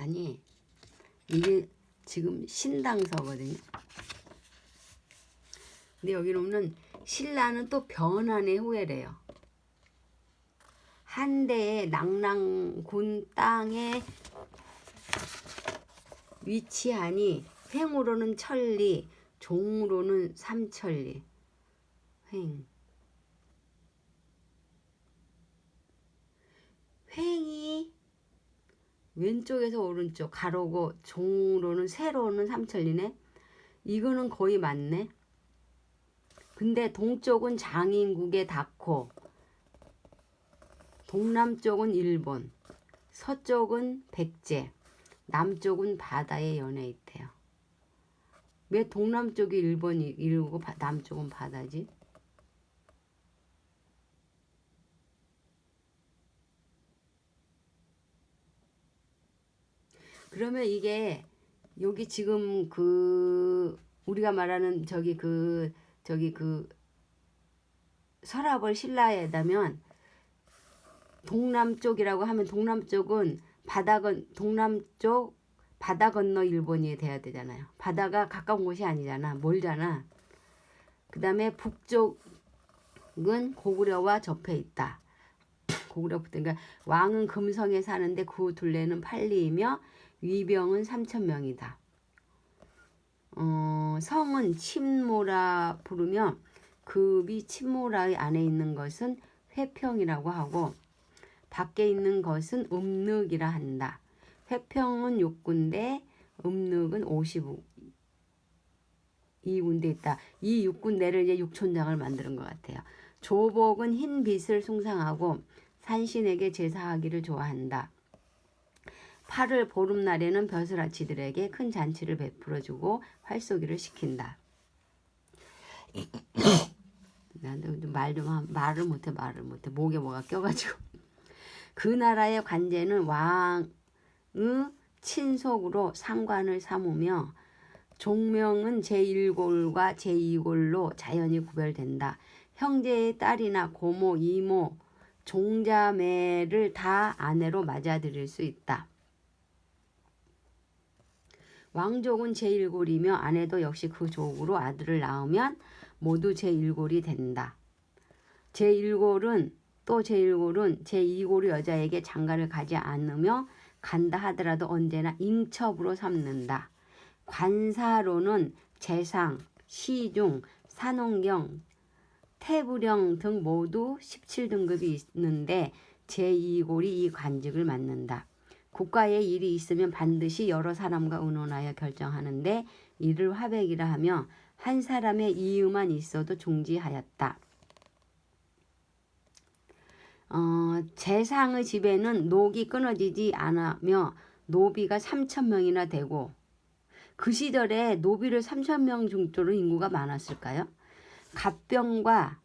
아니 이게 지금 신당서거든요. 근데 여기로는 신라는 또 변환의 후예래요. 한대의 낭랑군 땅에 위치하니 횡으로는 천리, 종으로는 삼천리. 횡. 횡이 왼쪽에서 오른쪽 가로고 종으로는 세로는 삼천리네. 이거는 거의 맞네. 근데 동쪽은 장인국에 닿고 동남쪽은 일본, 서쪽은 백제, 남쪽은 바다에 연해 있대요. 왜 동남쪽이 일본이 일고 바- 남쪽은 바다지? 그러면 이게 여기 지금 그 우리가 말하는 저기 그 저기 그 서랍을 신라에다면 동남쪽이라고 하면 동남쪽은 바다 건 동남쪽 바다 건너 일본이 돼야 되잖아요. 바다가 가까운 곳이 아니잖아. 멀잖아. 그 다음에 북쪽은 고구려와 접해 있다. 고구려부터 그러니까 왕은 금성에 사는데 그 둘레는 팔리이며 위병은 삼천 명이다. 어, 성은 침모라 부르며 급이 침모라 안에 있는 것은 회평이라고 하고 밖에 있는 것은 음륵이라 한다. 회평은 육군데 음륵은 52군데 있다. 이 육군데를 이제 육촌장을 만드는 것 같아요. 조복은 흰 빛을 숭상하고 산신에게 제사하기를 좋아한다. 8월 보름날에는 벼슬아치들에게 큰 잔치를 베풀어주고 활쏘기를 시킨다. 난말좀 말을 못해 말을 못해 목에 뭐가 껴가지고 그 나라의 관제는 왕의 친속으로 상관을 삼으며 종명은 제1골과 제2골로 자연히 구별된다. 형제의 딸이나 고모, 이모, 종자매를 다 아내로 맞아들일 수 있다. 왕족은 제1골이며 아내도 역시 그 족으로 아들을 낳으면 모두 제1골이 된다. 제1골은 또 제1골은 제2골의 여자에게 장가를 가지 않으며 간다 하더라도 언제나 인첩으로 삼는다. 관사로는 재상, 시중, 산홍경, 태부령 등 모두 17등급이 있는데 제2골이 이 관직을 맡는다. 국가에 일이 있으면 반드시 여러 사람과 의논하여 결정하는데 이를 화백이라 하며 한 사람의 이유만 있어도 중지하였다. 어, 재상의 집에는 녹이 끊어지지 않으며 노비가 3천 명이나 되고 그 시절에 노비를 3천 명 정도로 인구가 많았을까요? 갑병과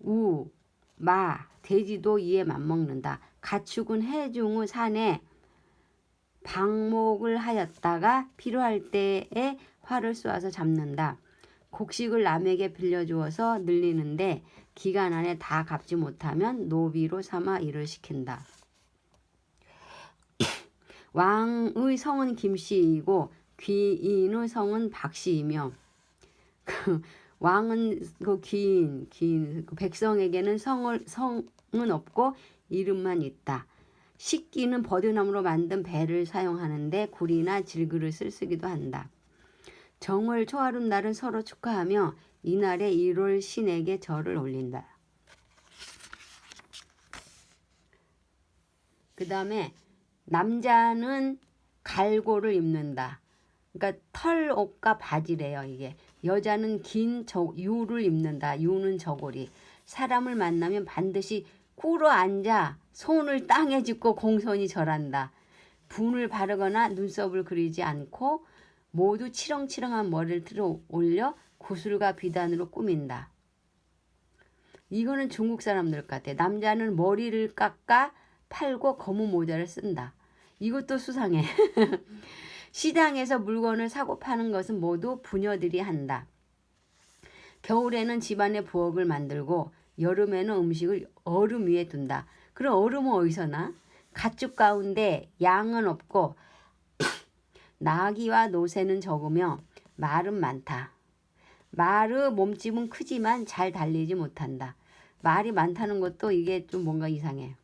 우, 마, 돼지도 이에 맞먹는다. 가축은 해중의 산에 방목을 하였다가 필요할 때에 활을 쏘아서 잡는다. 곡식을 남에게 빌려주어서 늘리는데 기간 안에 다 갚지 못하면 노비로 삼아 일을 시킨다. 왕의 성은 김씨이고 귀인의 성은 박씨이며 그 왕은 그 귀인, 귀인 그 백성에게는 성을 성은 없고 이름만 있다. 식기는 버드나무로 만든 배를 사용하는데 굴이나 질그릇을 쓰기도 한다. 정월 초하룻 날은 서로 축하하며 이날에 1월 신에게 절을 올린다. 그 다음에 남자는 갈고를 입는다. 그러니까 털 옷과 바지래요 이게. 여자는 긴 저, 유를 입는다. 유는 저고리. 사람을 만나면 반드시 꿇어 앉아 손을 땅에 짚고 공손히 절한다. 분을 바르거나 눈썹을 그리지 않고 모두 치렁치렁한 머리를 들어 올려 구슬과 비단으로 꾸민다. 이거는 중국 사람들 같아. 남자는 머리를 깎아 팔고 검은 모자를 쓴다. 이것도 수상해. 시장에서 물건을 사고 파는 것은 모두 부녀들이 한다. 겨울에는 집안에 부엌을 만들고 여름에는 음식을 얼음 위에 둔다. 그럼 얼음은 어디서 나? 가축 가운데 양은 없고 나귀와 노새는 적으며 말은 많다. 말의 몸집은 크지만 잘 달리지 못한다. 말이 많다는 것도 이게 좀 뭔가 이상해.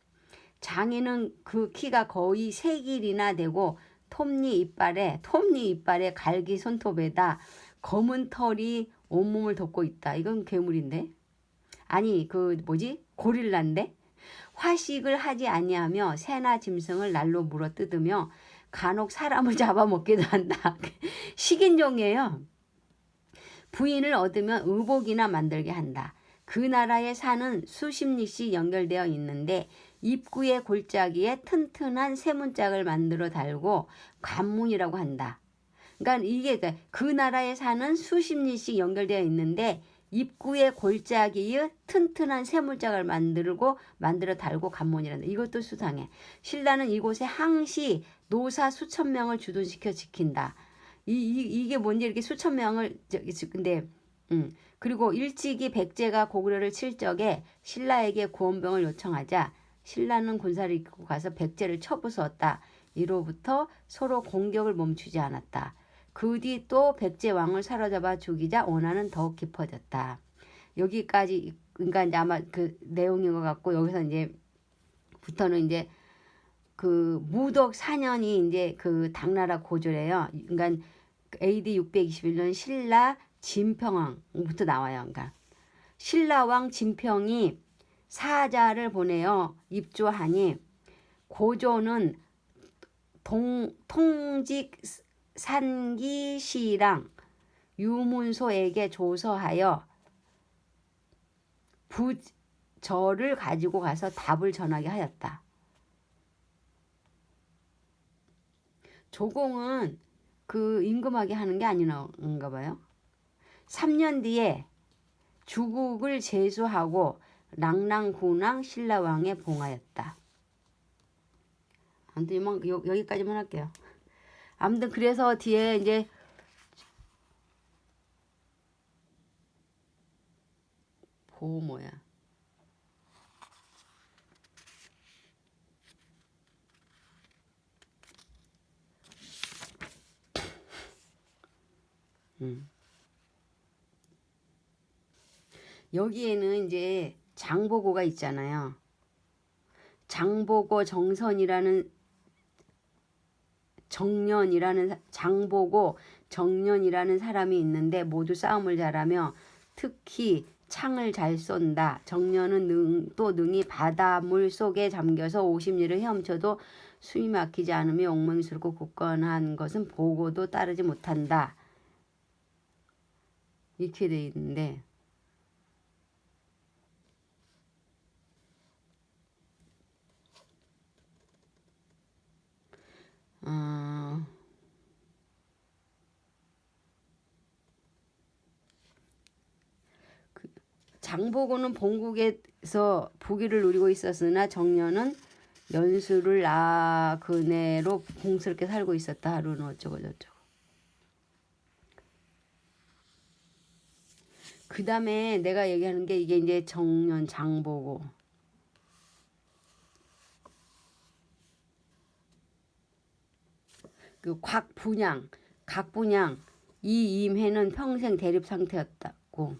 장이는 그 키가 거의 세 길이나 되고 톱니 이빨에 톱니 이빨에 갈기 손톱에다 검은 털이 온몸을 덮고 있다. 이건 괴물인데? 아니 그 뭐지 고릴라인데? 화식을 하지 아니하며 새나 짐승을 날로 물어 뜯으며 간혹 사람을 잡아먹기도 한다. 식인종이에요. 부인을 얻으면 의복이나 만들게 한다. 그 나라의 산은 수십 리씩 연결되어 있는데 입구의 골짜기에 튼튼한 세 문짝을 만들어 달고 관문이라고 한다. 그러니까 이게 그 나라의 산은 수십 리씩 연결되어 있는데 입구의 골짜기에 튼튼한 세 문짝을 만들고 만들어 달고 관문이란다. 이것도 수상해. 신라는 이곳에 항시 노사 수천 명을 주둔시켜 지킨다. 이, 이 이게 뭔지 이렇게 수천 명을 저기 근데 음 그리고 일찍이 백제가 고구려를 칠 적에 신라에게 구원병을 요청하자 신라는 군사를 이끌고 가서 백제를 쳐부수었다. 이로부터 서로 공격을 멈추지 않았다. 그 뒤 또 백제 왕을 사로잡아 죽이자 원한은 더욱 깊어졌다. 여기까지 그러니까 이제 아마 그 내용인 것 같고 여기서 이제 부터는 이제 그 무덕 4년이 이제 그 당나라 고조래요. 그러니까 AD 621년 신라 진평왕부터 나와요. 그러니까 신라왕 진평이 사자를 보내어 입조하니 고조는 동, 통직 산기시랑 유문소에게 조서하여 부절을 가지고 가서 답을 전하게 하였다. 조공은 그 임금하게 하는 게 아닌가 봐요. 3년 뒤에 주국을 제수하고 랑랑군왕 신라왕에 봉하였다. 아무튼 이만 여, 여기까지만 할게요. 아무튼 그래서 뒤에 이제 보모야. 음. 여기에는 이제 장보고가 있잖아요. 장보고 정선이라는 정년이라는 사- 장보고 정년이라는 사람이 있는데 모두 싸움을 잘하며 특히 창을 잘 쏜다. 정년은 능, 또 능히 바닷물 속에 잠겨서 50리를 헤엄쳐도 숨이 막히지 않으며 용맹스럽고 굳건한 것은 보고도 따르지 못한다. 이렇게 돼 있는데 어, 그 장보고는 본국에서 부귀를 누리고 있었으나 정년은 연수를 나 그네로 공스럽게 살고 있었다 하루는 어쩌고 저쩌고. 그 다음에 내가 얘기하는 게 이게 이제 정년 장보고 그 곽분양, 각분양 이 임해는 평생 대립 상태였다고.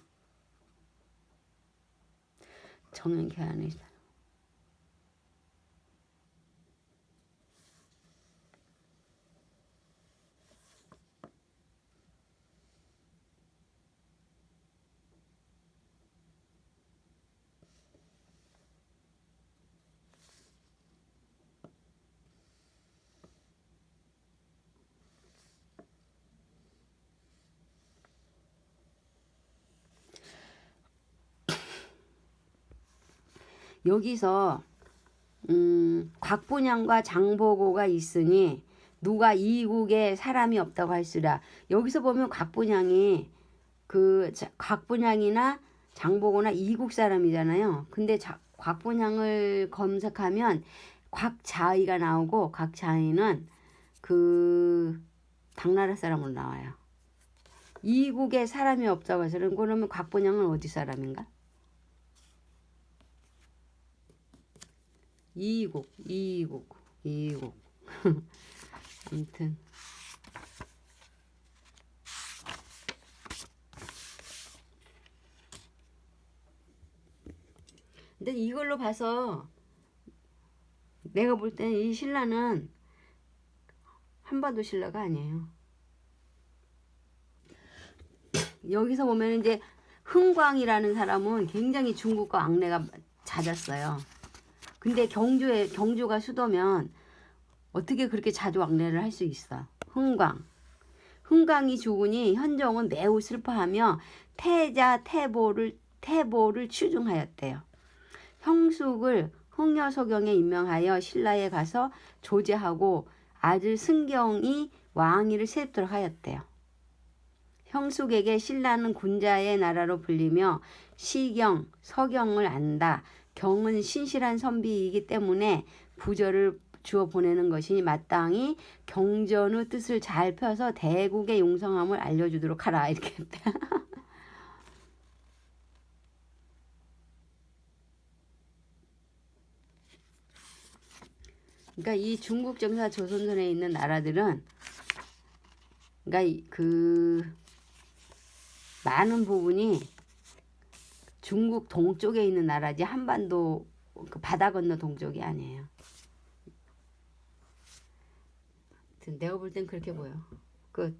정년 개안에 여기서 음, 곽분양과 장보고가 있으니 누가 이국에 사람이 없다고 할수라. 여기서 보면 곽분양이 그 자- 곽분양이나 장보고나 이국 사람이잖아요. 근데 자, 곽분양을 검색하면 곽자의가 나오고 곽자의는 그 당나라 사람으로 나와요. 이국에 사람이 없다고 해서 그러면 곽분양은 어디 사람인가? 이국, 이국. 이국. 아무튼 근데 이걸로 봐서 내가 볼 때는 이 신라는 한반도 신라가 아니에요. 여기서 보면 이제 흥광이라는 사람은 굉장히 중국과 왕래가 잦았어요. 근데 경주에 경주가 수도면 어떻게 그렇게 자주 왕래를 할 수 있어? 흥광. 흥광이 죽으니 현종은 매우 슬퍼하며 태자 태보를 태보를 추중하였대요. 형숙을 흥여소경에 임명하여 신라에 가서 조제하고 아들 승경이 왕위를 세도록 하였대요. 형숙에게 신라는 군자의 나라로 불리며 시경, 서경을 안다. 경은 신실한 선비이기 때문에 부저를 주어 보내는 것이니 마땅히 경전의 뜻을 잘 펴서 대국의 용성함을 알려주도록 하라 이렇게 했대. 그러니까 이 중국 정사 조선선에 있는 나라들은 그러니까 이- 그 많은 부분이 중국 동쪽에 있는 나라지 한반도 그 바다 건너 동쪽이 아니에요. 내가 볼 땐 그렇게 보여. 끝.